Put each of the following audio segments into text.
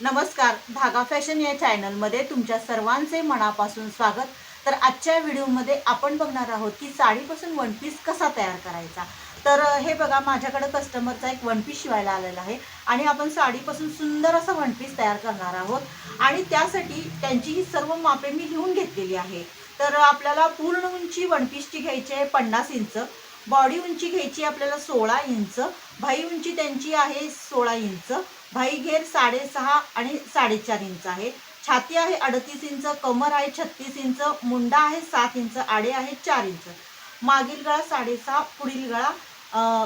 नमस्कार धागा फॅशन या चॅनलमध्ये तुमच्या सर्वांचे मनापासून स्वागत. तर आजच्या व्हिडिओमध्ये आपण बघणार आहोत की साडीपासून वन पीस कसा तयार करायचा? तर हे बघा माझ्याकडे कस्टमरचा एक वन पीस शिवायला आलेला आहे आणि आपण साडीपासून सुंदर असा वन पीस तयार करणार आहोत. आणि त्यासाठी त्यांची ही सर्व मापे मी लिहून घेतलेली आहे. तर आपल्याला पूर्ण उंची वन पीसची घ्यायची आहे पन्नास इंच बॉडी उंची घ्यायची आपल्याला सोळा इंच भाई उंची त्यांची आहे सोळा इंच भाई घेर साडेसहा आणि साडेचार इंच आहे. छाती आहे अडतीस इंच कमर आहे छत्तीस इंच मुंडा आहे सात इंच आडे आहे चार इंच. मागील गळा साडेसहा पुढील गळा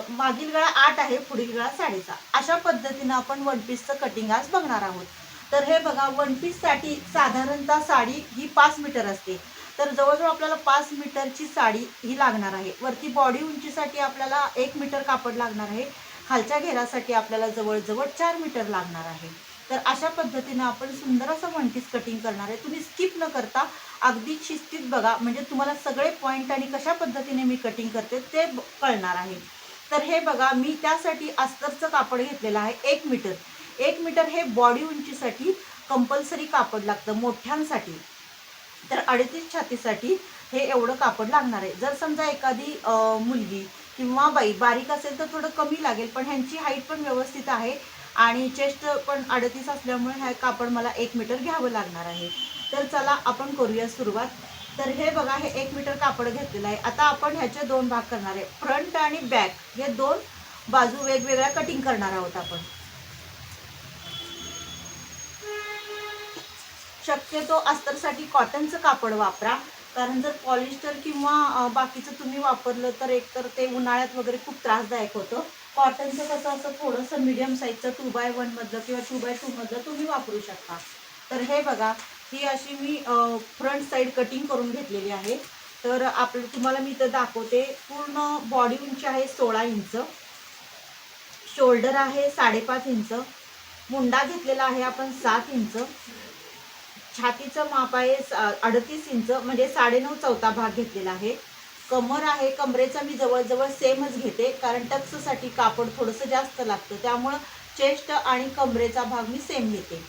मागील गळा आठ आहे पुढील गळा साडेसहा. अशा पद्धतीनं आपण वन पीसचं कटिंग आज बघणार आहोत. तर हे बघा वन पीससाठी साधारणतः साडी ही पाच मीटर असते. तर जवळजवळ आपल्याला पाच मीटरची साडी ही लागणार आहे. वरती बॉडी उंचीसाठी आपल्याला एक मीटर कापड लागणार आहे. खालच्या घेरासाठी आपल्याला जवळजवळ चार मीटर लागणार आहे. तर अशा पद्धतीनं आपण सुंदर असं वनटीस कटिंग करणार आहे. तुम्ही स्किप न करता अगदी शिस्तीत बघा. म्हणजे तुम्हाला सगळे पॉईंट आणि कशा पद्धतीने मी कटिंग करते ते कळणार आहे. तर हे बघा मी त्यासाठी अस्तरचं कापड घेतलेलं आहे एक मीटर. एक मीटर हे बॉडी उंचीसाठी कंपल्सरी कापड लागतं मोठ्यांसाठी. तर अडतीस छातीसाठी हे एवढं कापड लागणार आहे. जर समजा एखादी मुलगी किंवा बाई बारीक असेल तर थोडं कमी लागेल पण ह्यांची हाईट पण व्यवस्थित आहे. आणि चेस्ट पण अडतीस असल्यामुळे हे कापड मला एक मीटर घ्यावं लागणार आहे. तर चला आपण करूया सुरुवात. तर हे बघा हे एक मीटर कापड घेतलेलं आहे. आता आपण ह्याचे दोन भाग करणार आहे. फ्रंट आणि बॅक हे दोन बाजू वेगवेगळ्या कटिंग करणार आहोत आपण. शक्यतो अस्तरसाठी कॉटनचं कापड वापरा. कारण जर पॉलिस्टर किंवा बाकीचं तुम्ही वापरलं तर एकतर ते उन्हाळ्यात वगैरे खूप त्रासदायक होतं. कॉटनचं कसं असं थोडंसं मीडियम साईजचं टू बाय वनमधलं किंवा टू बाय टूमधलं तुम्ही वापरू शकता. तर हे बघा ही अशी मी फ्रंट साईड कटिंग करून घेतलेली आहे. तर आपलं तुम्हाला मी इथं दाखवते. पूर्ण बॉडी उंची आहे सोळा इंच. शोल्डर आहे साडेपाच इंच. मुंडा घेतलेला आहे आपण सात इंच. छातीचं माप आहे अडतीस इंच म्हणजे साडेनऊ चौथा भाग घेतलेला आहे. कमर आहे कमरेचा मी जवळजवळ सेमच घेते कारण टक्ससाठी कापड थोडंसं जास्त लागतं त्यामुळं चेस्ट आणि कमरेचा भाग मी सेम घेते.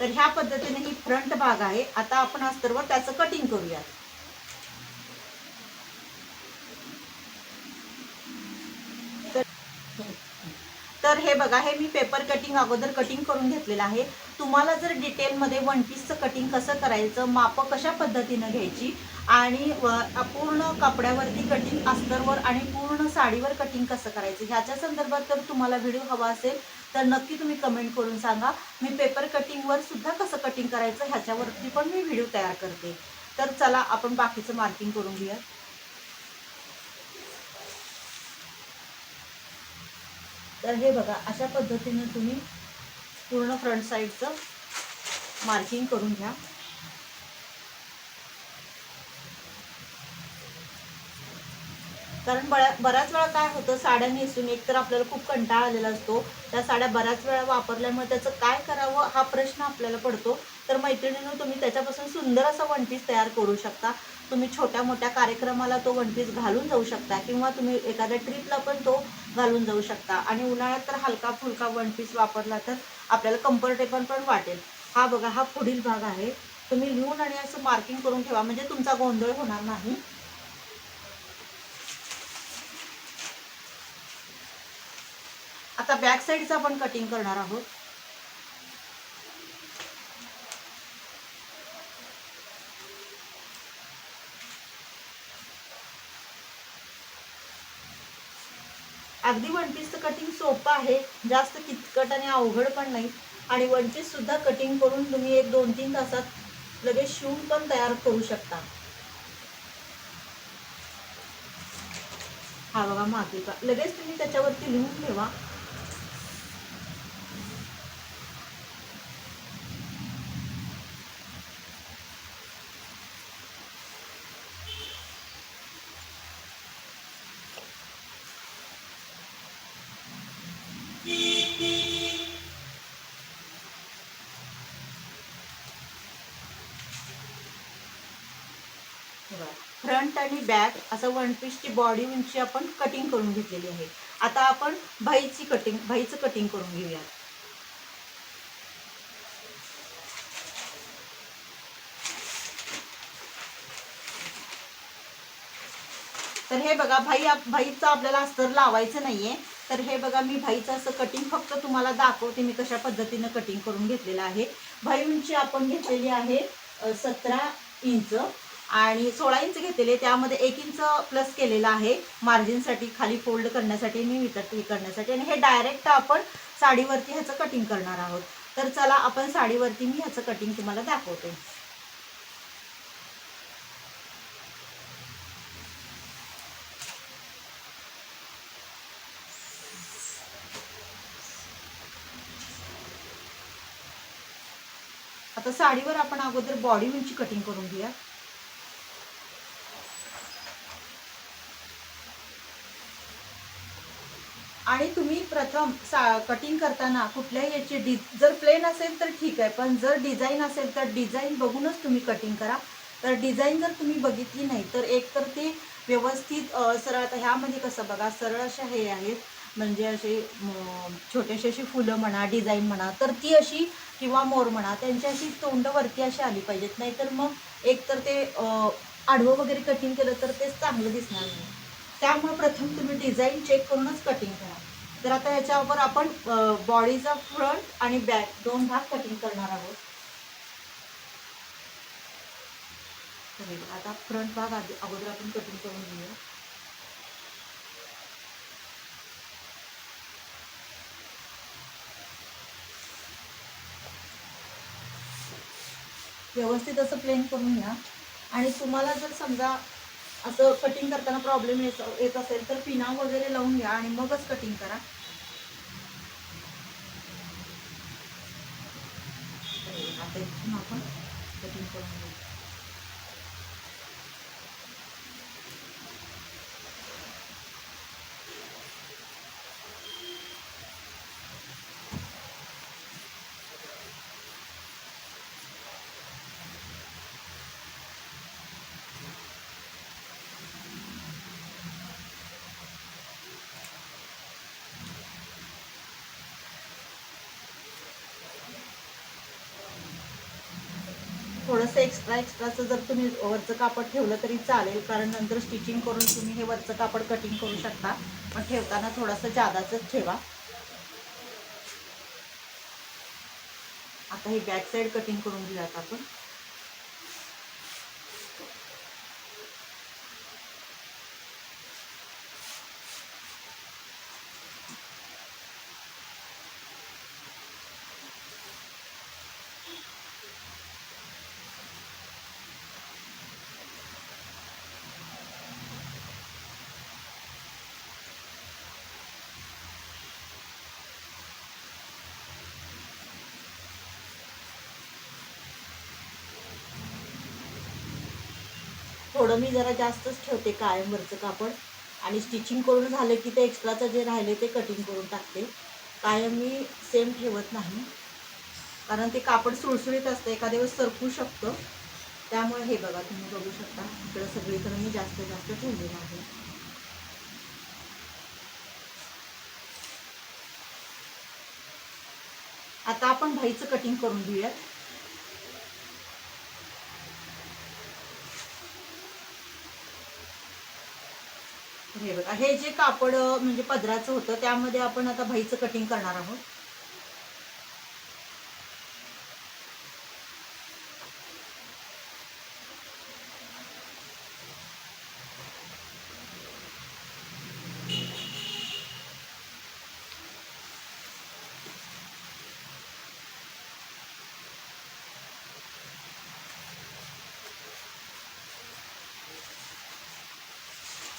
तर ह्या पद्धतीने ही फ्रंट भाग आहे. आता आपण अस्तरवर त्याचं कटिंग करूयात. तर हे बघा हे मी पेपर कटिंग अगोदर कटिंग करून घेतलेलं आहे. तुम्हाला जर डिटेलमध्ये वन पीसचं कटिंग कसं करायचं मापं कशा पद्धतीनं घ्यायची आणि व- पूर्ण कपड्यावरती कटिंग अस्तरवर आणि पूर्ण साडीवर कटिंग कसं करायचं ह्याच्या संदर्भात जर तुम्हाला व्हिडिओ हवा असेल तर नक्की तुम्ही कमेंट करून सांगा. मी पेपर कटिंगवर सुद्धा कसं कटिंग करायचं ह्याच्यावरती पण मी व्हिडिओ तयार करते. तर चला आपण बाकीचं मार्किंग करून घेऊया तर हे बघा अशा पद्धतीने तुम्ही पूर्ण फ्रंट साईडचं मार्किंग करून घ्या. कारण बऱ्या बऱ्याच वेळा काय होतं साड्या नेसून एकतर आपल्याला खूप कंटाळा आलेला असतो. त्या साड्या बऱ्याच वेळा वापरल्यामुळे त्याचं काय करावं हा प्रश्न आपल्याला पडतो. तर मैत्रिणीनं तुम्ही त्याच्यापासून सुंदर असा वन पीस तयार करू शकता. तुम्ही छोट्या मोठ्या कार्यक्रमाला तो वन पीस घालून जाऊ शकता किंवा तुम्ही एखाद्या ट्रिपला पण तो घालून जाऊ शकता. आणि उन्हाळ्यात तर हलका फुलका वन पीस वापरला तर आपल्याला कम्फर्टेबल पण वाटेल. हा बघा हा पुढील भाग आहे. तुम्ही लिहून आणि असं मार्किंग करून ठेवा. म्हणजे तुमचा गोंधळ होणार नाही. आता बॅक साईडचं आपण कटिंग करणार आहोत. अगदी वन पीसचं कटिंग सोपं आहे. जास्त किचकट आणि अवघड पण नाही. आणि वन पीससुद्धा कटिंग करून तुम्ही एक दोन तीन तासात लगेच शिवून पण तयार करू शकता. हा बघा मागे का. लगेच तुम्ही त्याच्यावरती लिहून ठेवा. फ्रंट आणि बॅक असं वन पीसची बॉडी उंची आपण कटिंग करून घेतलेली आहे. आता आपण भाईची कटिंग भाईचं कटिंग करून घेऊयात. तर हे बघा भाई भाईचं आपल्याला अस्तर लावायचं नाहीये. तर हे बघा मी भाईचं असं कटिंग फक्त तुम्हाला दाखवते मी कशा पद्धतीनं कटिंग करून घेतलेलं आहे. भाई उंची आपण घेतलेली आहे सतरा इंच. आणि सोळा इंच घेतलेले त्यामध्ये एक इंच प्लस केलेलं आहे. मार्जिनसाठी खाली फोल्ड करण्यासाठी आणि वितर करण्यासाठी. आणि हे डायरेक्ट आपण साडीवरती ह्याचं कटिंग करणार आहोत. तर चला आपण साडीवरती मी ह्याचं कटिंग तुम्हाला दाखवते. आता साडीवर आपण अगोदर बॉडी उंची कटिंग करून घेऊया. आणि तुम्ही प्रथम सा कटिंग करताना कुठल्याही याची डि जर प्लेन असेल तर ठीक आहे पण जर डिझाईन असेल तर डिझाईन बघूनच तुम्ही कटिंग करा. तर डिझाईन जर तुम्ही बघितली नाही तर एक तर ते व्यवस्थित सरळ आता ह्यामध्ये कसं बघा सरळ अशा हे आहेत म्हणजे असे छोटेशी छोटेसे अशी फुलं म्हणा डिझाईन म्हणा तर ती अशी किंवा मोर म्हणा त्यांची अशी तोंड वरती अशी आली पाहिजेत. नाही तर मग एक तर ते आडवं वगैरे कटिंग केलं तर तेच चांगलं दिसणार नाही. त्यामुळे प्रथम तुम्ही डिझाईन चेक करूनच कटिंग करा. तर आता ह्याच्यावर आपण बॉडीचा फ्रंट आणि बॅक दोन भाग कटिंग करणार आहोत. आता फ्रंट भाग आधी अगोदर आपण कटिंग करून घेऊया. व्यवस्थित असं प्लेन करून घ्या. आणि तुम्हाला जर समजा असं कटिंग करताना प्रॉब्लेम येत येत असेल तर पिना वगैरे लावून घ्या आणि मगच कटिंग करा. आता इथून आपण कटिंग करून घेऊ. थोडंसं एक्स्ट्रा एक्स्ट्राचं जर तुम्ही वरचं कापड ठेवलं तरी चालेल कारण नंतर स्टिचिंग करून तुम्ही हे वरचं कापड कटिंग करू शकता. पण ठेवताना थोडंसं जादाचंच ठेवा. आता हे बॅक साईड कटिंग करून घेऊयात आपण. थोडं मी जरा जास्तच ठेवते कायमवरचं कापड. आणि स्टिचिंग करून झालं की ते एक्स्ट्राचं जे राहिले ते कटिंग करून टाकते. कायम मी सेम ठेवत नाही. कारण ते कापड सुळसुळीत असतं एखाद्या वेळेस सरकू शकतं. त्यामुळे हे बघा तुम्ही बघू शकता. इकडं सगळीकडे मी जास्त जास्त ठेवलेलं आहे. आता आपण भाईचं कटिंग करून घेऊयात. हे बघा. हे जे कापड म्हणजे पदराचं होतं त्यामध्ये आपण आता भाईचं कटिंग करणार आहोत.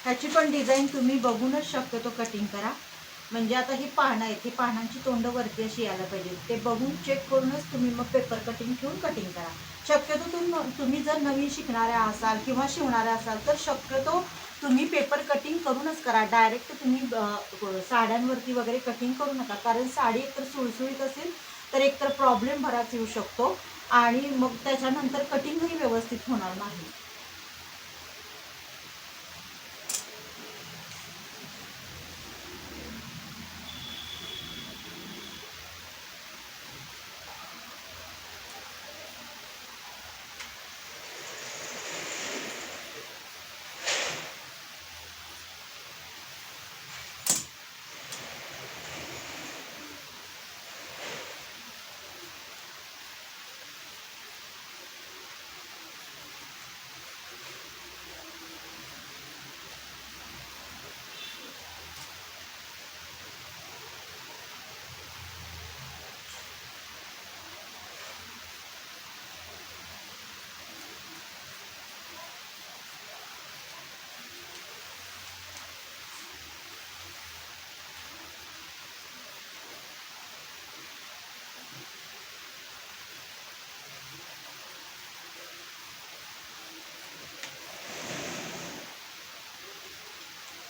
ह्याची पण डिझाईन तुम्ही बघूनच शक्यतो कटिंग करा. म्हणजे आता ही पानं आहेत ही पानांची तोंड वरती अशी यायला पाहिजे. ते बघून चेक करूनच तुम्ही मग पेपर कटिंग ठेवून कटिंग करा. शक्यतो तुम्ही तुम्ही जर नवीन शिकणाऱ्या असाल किंवा शिवणाऱ्या असाल तर शक्यतो तुम्ही पेपर कटिंग करूनच करा. डायरेक्ट तुम्ही साड्यांवरती वगैरे कटिंग करू नका. कारण साडी एकतर सुळसुळीत असेल तर एकतर प्रॉब्लेम बराच येऊ शकतो. आणि मग त्याच्यानंतर कटिंगही व्यवस्थित होणार नाही.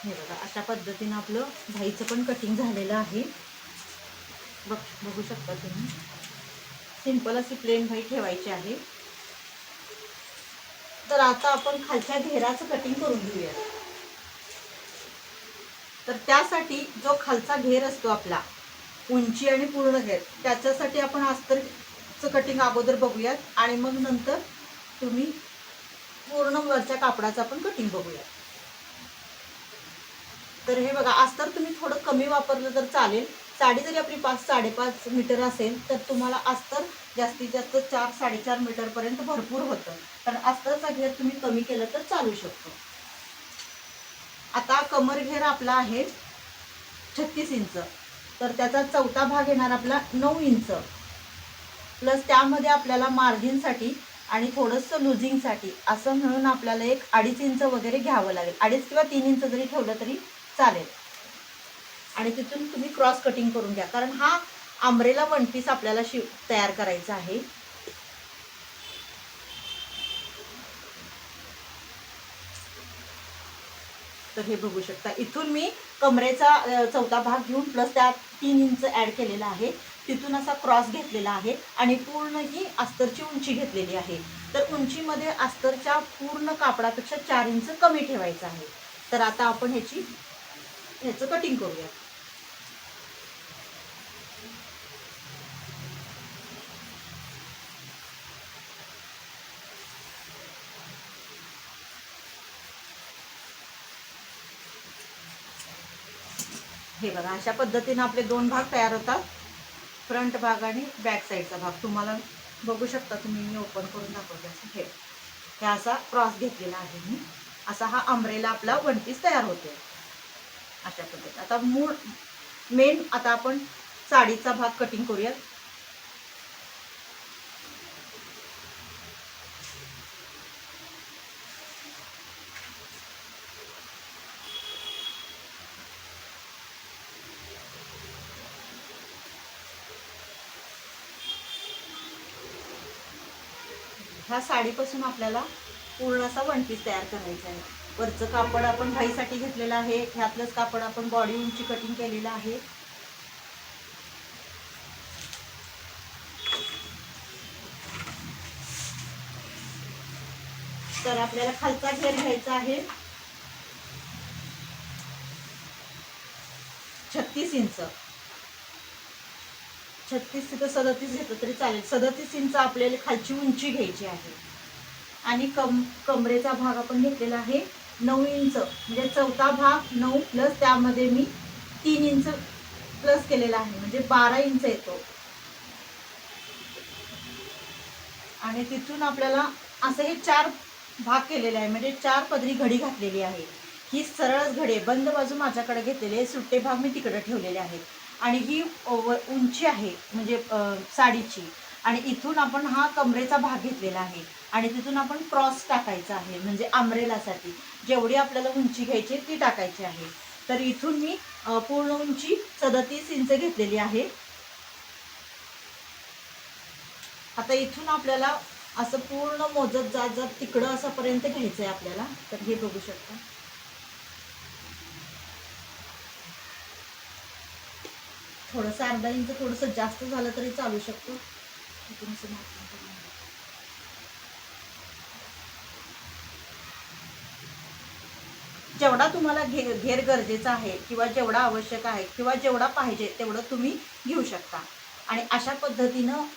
हे बघा अशा पद्धतीनं आपलं भाईचं पण कटिंग झालेलं आहे. बघ बघू शकता तुम्ही. सिंपल अशी प्लेन भाई ठेवायची आहे. तर आता आपण खालच्या घेराचं कटिंग करून घेऊया. तर त्यासाठी जो खालचा घेर असतो आपला उंची आणि पूर्ण घेर त्याच्यासाठी आपण अस्तरचं कटिंग अगोदर बघूयात. आणि मग नंतर तुम्ही पूर्ण वरच्या कापडाचं आपण कटिंग बघूयात. तर हे बघा अस्तर तुम्ही थोडं कमी वापरलं तर चालेल. साडी जरी आपली पाच साडेपाच मीटर असेल तर तुम्हाला अस्तर जास्तीत जास्त चार साडेचार मीटरपर्यंत भरपूर होतं. कारण अस्तरचा घेर तुम्ही कमी केलं तर चालू शकतो. आता कमर घेर आपला आहे छत्तीस इंच. तर त्याचा चौथा भाग येणार आपला नऊ इंच. प्लस त्यामध्ये आपल्याला मार्जिनसाठी आणि थोडंसं लुझिंगसाठी असं म्हणून आपल्याला एक अडीच इंच वगैरे घ्यावं लागेल. अडीच किंवा तीन इंच जरी ठेवलं तरी चालेल. आणि तिथून तुम्ही क्रॉस कटिंग करून घ्या. कारण हा आंब्रेला वन पीस आपल्याला शिव तयार करायचा आहे. तर हे बघू शकता. इथून मी कमरेचा चौथा भाग घेऊन प्लस त्यात तीन इंच ॲड केलेला आहे. तिथून असा क्रॉस घेतलेला आहे आणि पूर्ण ही अस्तरची उंची घेतलेली आहे. तर उंचीमध्ये अस्तरच्या पूर्ण कापडापेक्षा चार इंच कमी ठेवायचं आहे. तर आता आपण ह्याची ह्याचं कटिंग करूया हे बघा अशा पद्धतीने आपले दोन भाग तयार होतात. फ्रंट भाग आणि बॅक साईडचा भाग. तुम्हाला बघू शकता तुम्ही मी ओपन करून दाखवते असं. हे हे असा क्रॉस घेतलेला आहे मी. असा हा अमरेला आपला वनपीस तयार होतो अशा पद्धत. आता मूळ मेन आता आपण साडीचा भाग कटिंग करूया ह्या साडीपासून आपल्याला पूर्ण असा वन पीस तयार करायचा आहे. वरचं कापड आपण भाईसाठी घेतलेलं आहे ह्यातलंच कापड आपण बॉडी उंची कटिंग केलेलं आहे. तर आपल्याला खालचा घेर घ्यायचा आहे. छत्तीस इंच. छत्तीस तिथं सदतीस घेतलं तरी चालेल. सदतीस इंच आपल्याला खालची उंची घ्यायची आहे. आणि कम कमरेचा भाग आपण घेतलेला आहे. नऊ इंच म्हणजे चौथा भाग नऊ प्लस त्यामध्ये मी तीन इंच प्लस केलेला आहे म्हणजे बारा इंच येतो. आणि तिथून आपल्याला असं हे चार भाग केलेले आहे म्हणजे चार पदरी घडी घातलेली आहे. ही सरळच घडी आहे बंद बाजू माझ्याकडे घेतलेली आहे सुट्टे भाग मी तिकडे ठेवलेले आहेत. आणि ही व- उंची आहे म्हणजे साडीची. आणि इथून आपण हा कमरेचा भाग घेतलेला आहे. आणि तिथून आपण क्रॉस टाकायचा आहे म्हणजे आमरेलासाठी. जेवढी आपल्याला उंची घ्यायची ती टाकायची आहे. तर इथून मी पूर्ण उंची सदतीस इंच घेतलेली आहे. आता इथून आपल्याला असं पूर्ण मोजत जात जात तिकडं असंपर्यंत घ्यायचं आहे आपल्याला. तर हे बघू शकता. थोडंसं अर्धा इंच थोडंसं जास्त झालं तरी चालू शकतो इथून असं marking करून घ्या. जेवढा तुम्हाला घे घेर गरजेचा आहे किंवा जेवढा आवश्यक आहे किंवा जेवढा पाहिजे तेवढं तुम्ही घेऊ शकता. आणि अशा पद्धतीनं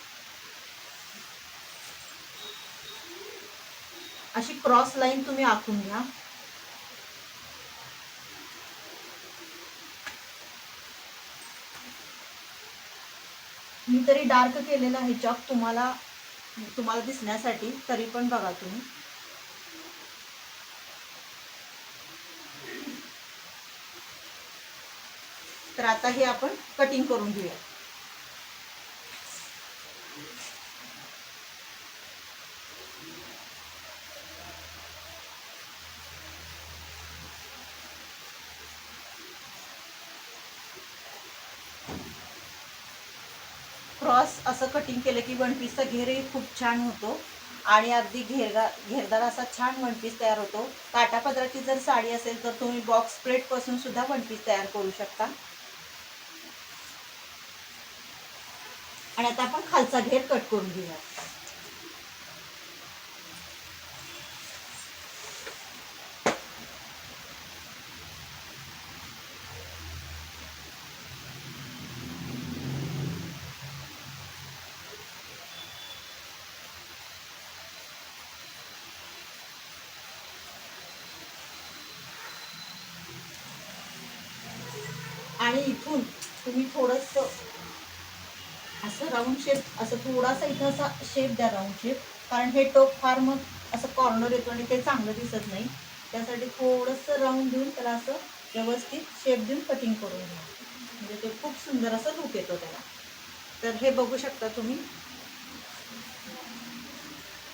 अशी क्रॉस लाईन तुम्ही आखून घ्या. मी तरी डार्क केलेला आहे चॉक तुम्हाला तुम्हाला दिसण्यासाठी तरी पण बघा तुम्ही. तर आता हे आपण कटिंग करून घेऊया. क्रॉस असं कटिंग केलं की वन पीसचा घेरही खूप छान होतो. आणि अगदी घेरदार घेरदार असा छान वन पीस तयार होतो. काटापदराची जर साडी असेल तर तुम्ही बॉक्स प्लेटपासून सुद्धा वन पीस तयार करू शकता. आणि आता आपण खालचा घेर कट करून घेऊया आणि इथून तुम्ही थोडस असं राऊंड शेप असं थोडासा इथं असा शेप द्या राऊंड शेप कारण हे टोप फार मग असं कॉर्नर येतो आणि ते चांगलं दिसत नाही. त्यासाठी थोडंसं राऊंड देऊन त्याला असं व्यवस्थित शेप देऊन कटिंग करून घ्या. म्हणजे ते खूप सुंदर असं लुक येतो त्याला. तर हे बघू शकता तुम्ही.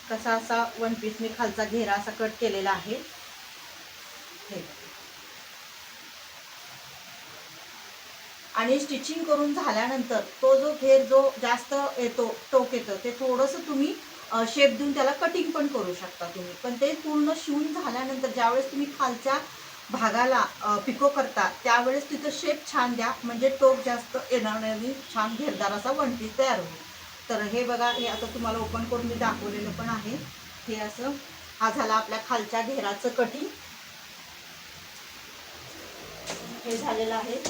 कसा असा वन पीसने खालचा घेरा असा कट केलेला आहे. हे. आणि स्टिचिंग करून झाल्यानंतर तो जो घेर जो जास्त येतो टोक येतं ते थोडंसं तुम्ही शेप देऊन त्याला कटिंग पण करू शकता तुम्ही. पण ते पूर्ण शिवून झाल्यानंतर ज्यावेळेस तुम्ही खालच्या भागाला पिको करता त्यावेळेस तिथं शेप छान द्या. म्हणजे टोक जास्त येणार नाही छान घेरदार असा वन तयार होईल. तर हे बघा हे आता तुम्हाला ओपन करून मी दाखवलेलं पण आहे. हे असं हा झाला आपल्या खालच्या घेराचं कटिंग हे झालेलं आहे.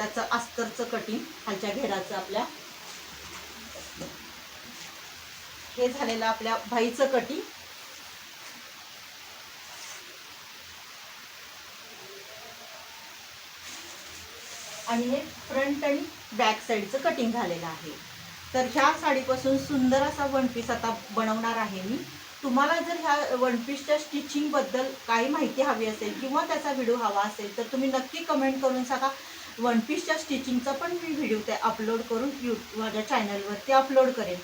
त्याचं अस्तरचं कटिंग खालच्या घेराचं आपल्या. हे झालेलं आपल्या भाईचं कटिंग आणि हे फ्रंट आणि बॅक साईडचं कटिंग झालेलं आहे. तर ह्या साडीपासून सुंदर असा वन पीस आता बनवणार आहे मी. तुम्हाला जर ह्या वन पीसच्या स्टिचिंगबद्दल काही माहिती हवी असेल किंवा त्याचा व्हिडिओ हवा असेल तर तुम्ही नक्की कमेंट करून सांगा. वन पीसच्या स्टिचिंगचा पण मी व्हिडिओ ते अपलोड करून यू माझ्या चॅनलवरती अपलोड करेन.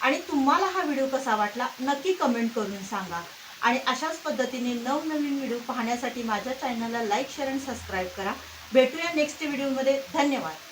आणि तुम्हाला हा व्हिडिओ कसा वाटला नक्की कमेंट करून सांगा. आणि अशाच पद्धतीने नवनवीन व्हिडिओ पाहण्यासाठी माझ्या चॅनलला लाईक शेअर आणि सबस्क्राईब करा. भेटूया नेक्स्ट व्हिडिओमध्ये धन्यवाद.